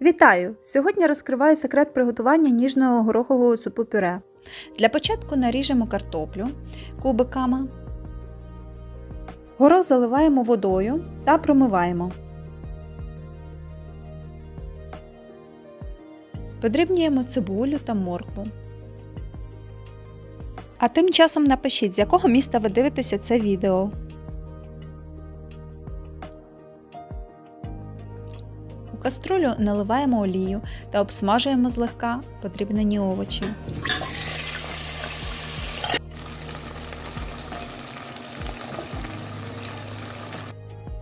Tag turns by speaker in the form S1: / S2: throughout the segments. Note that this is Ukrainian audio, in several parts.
S1: Вітаю! Сьогодні розкриваю секрет приготування ніжного горохового супу пюре. Для початку наріжемо картоплю кубиками. Горох заливаємо водою та промиваємо. Подрібнюємо цибулю та моркву. А тим часом напишіть, з якого міста ви дивитеся це відео. У каструлю наливаємо олію та обсмажуємо злегка подрібнені овочі.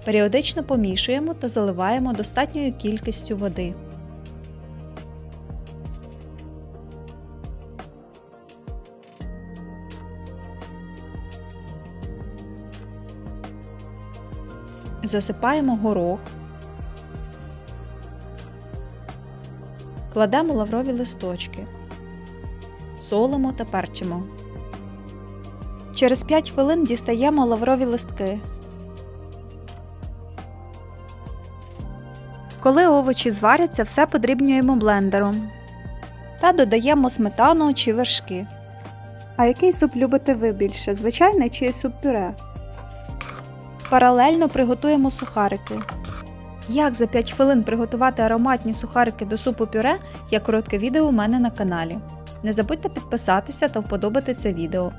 S1: Періодично помішуємо та заливаємо достатньою кількістю води. Засипаємо горох. Кладемо лаврові листочки, солимо та перчимо. Через 5 хвилин дістаємо лаврові листки. Коли овочі зваряться, все подрібнюємо блендером та додаємо сметану чи вершки. А який суп любите ви більше? Звичайний чи суп-пюре? Паралельно приготуємо сухарики. Як за 5 хвилин приготувати ароматні сухарики до супу пюре є коротке відео у мене на каналі. Не забудьте підписатися та вподобати це відео.